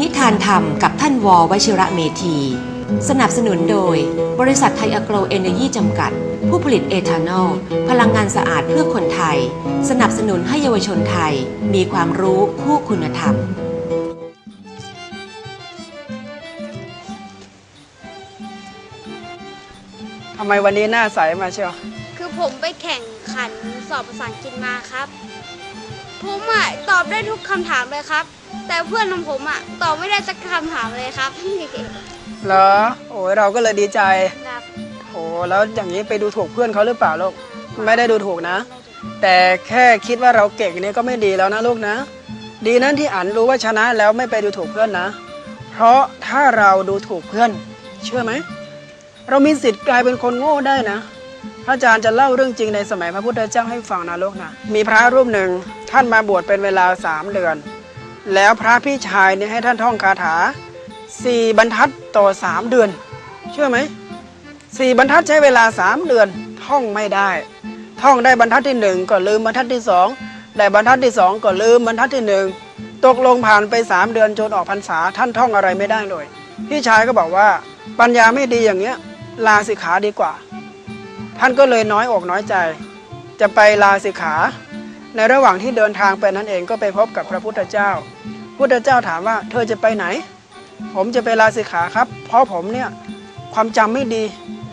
นิทานธรรมกับท่านววชิระเมธี สนับสนุนโดย บริษัทไทยอโกรเอเนยีจำกัด ผู้ผลิตเอทานอล พลังงานสะอาดเพื่อคนไทย สนับสนุนให้เยาวชนไทย มีความรู้คู่คุณธรรม ทำไมวันนี้หน้าใสมาเชียว คือผมไปแข่งขันสอบภาษาอังกฤษมาครับ ผมอะตอบได้ทุกคำถามเลยครับ แต่เพื่อนของผมอะตอบไม่ได้สักคำถามเลยครับเหรอโอ้ยเราก็เลยดีใจครับโอ้แล้วอย่างนี้ไปดูถูกเพื่อนเขาหรือเปล่าลูกไม่ได้ดูถูกนะ แต่แค่คิดว่าเราเก่งนี่ก็ไม่ดีแล้วนะลูกนะ ดีนั้นที่อันรู้ว่าชนะแล้วไม่ไปดูถูกเพื่อนนะ เพราะถ้าเราดูถูกเพื่อน เชื่อไหมเรามีสิทธิ์กลายเป็นคนโง่ได้นะ พระอาจารย์จะเล่าเรื่องจริงในสมัยพระพุทธเจ้าให้ฟังนะลูกนะ มีพระรูปหนึ่งท่านมาบวชเป็นเวลาสามเดือน แล้วพระพี่ชายเนี่ยให้ท่านท่องคาถาสี่บรรทัดต่อสามเดือน เชื่อไหมสี่บรรทัดใช้เวลาสามเดือนท่องไม่ได้ ท่องได้บรรทัดที่หนึ่งก็ลืมบรรทัดที่สองได้บรรทัดที่สองก็ลืมบรรทัดที่หนึ่งตกลงผ่านไปสามเดือนจนออกพรรษาท่านท่องอะไรไม่ได้เลย พี่ชายก็บอกว่าปัญญาไม่ดีอย่างเงี้ยลาสิกขาดีกว่า ท่านก็เลยน้อยอกน้อยใจ จะไปลาสิกขา ในระหว่างที่เดินทางไปนั้นเองก็ไปพบกับพระพุทธเจ้า พุทธเจ้าถามว่า เธอจะไปไหน ผมจะไปลาสิกขาครับ เพราะผมเนี่ยความจำไม่ดี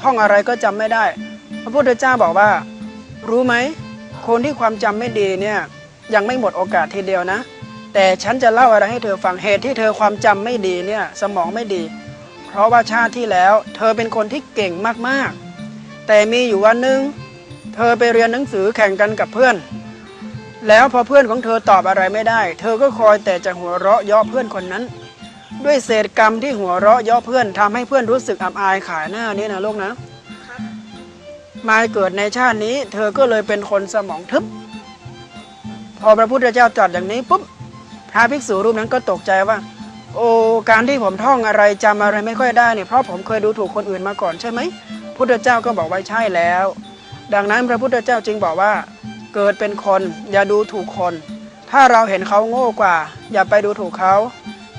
ท่องอะไรก็จำไม่ได้ พระพุทธเจ้าบอกว่า รู้ไหมคนที่ความจำไม่ดีเนี่ยยังไม่หมดโอกาสทีเดียวนะ แต่ฉันจะเล่าอะไรให้เธอฟังเหตุที่เธอความจำไม่ดีเนี่ยสมองไม่ดี เพราะว่าชาติที่แล้ว เธอเป็นคนที่เก่งมากๆ แต่มีอยู่วันหนึ่งเธอไปเรียนหนังสือแข่งกันกับเพื่อน แล้วพอเพื่อนของเธอตอบอะไรไม่ได้ เธอก็คอยแต่จะหัวเราะเยาะเพื่อนคนนั้น ด้วยเศษกรรมที่หัวเราะเยาะเพื่อนทำให้เพื่อนรู้สึกอับอายขายหน้านี่นะลูกนะมาเกิดในชาตินี้ เธอก็เลยเป็นคนสมองทึบ พอพระพุทธเจ้าตรัสอย่างนี้ปุ๊บพระภิกษุรูปนั้นก็ตกใจว่า โอ้การที่ผมท่องอะไรจำอะไรไม่ค่อยได้เนี่ยเพราะผมเคยดูถูกคนอื่นมาก่อนใช่ไหมพุทธเจ้าก็บอกว่าใช่แล้ว ดังนั้นพระพุทธเจ้าจึงบอกว่า เกิดเป็นคน อย่าดูถูกคน ถ้าเราเห็นเขาโง่กว่า อย่าไปดูถูกเขา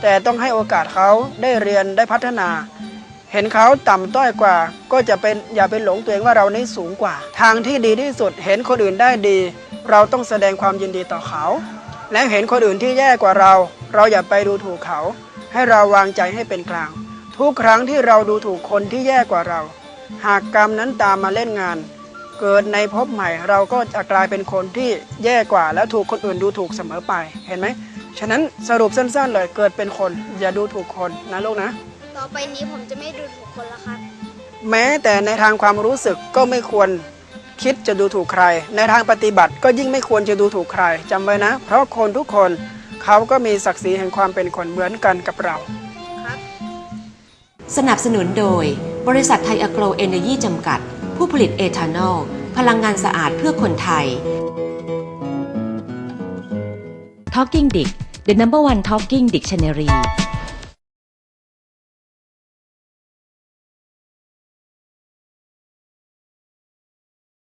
แต่ต้องให้โอกาสเขาได้เรียนได้พัฒนา เห็นเขาต่ำต้อยกว่า ก็จะเป็นอย่าเป็นหลงตัวเองว่าเรานี้สูงกว่า ทางที่ดีที่สุดเห็นคนอื่นได้ดี เราต้องแสดงความยินดีต่อเขา และเห็นคนอื่นที่แย่กว่าเรา เราอย่าไปดูถูกเขา ให้เราวางใจให้เป็นกลาง ทุกครั้งที่เราดูถูกคนที่แย่กว่าเรา หากกรรมนั้นตามมาเล่นงาน เกิดในภพใหม่ เราก็จะกลายเป็นคนที่แย่กว่า แล้วถูกคนอื่นดูถูกเสมอไปเห็นไหมฉะนั้นสรุปสั้นๆเลยเกิดเป็นคน อย่าดูถูกคนนะลูกนะ ต่อไปนี้ผมจะไม่ดูถูกคนแล้วครับ แม้แต่ในทางความรู้สึกก็ไม่ควรคิดจะดูถูกใคร ในทางปฏิบัติก็ยิ่งไม่ควรจะดูถูกใครจำไว้นะ เพราะคนทุกคนเขาก็มีศักดิ์ศรีแห่งความเป็นคนเหมือนกันกับเราครับสนับสนุนโดย บริษัทไทยอโกรเอเนยีจำกัด ผู้ผลิตเอทานอล พลังงานสะอาดเพื่อคนไทย Talking Dick The Number One Talking Dictionary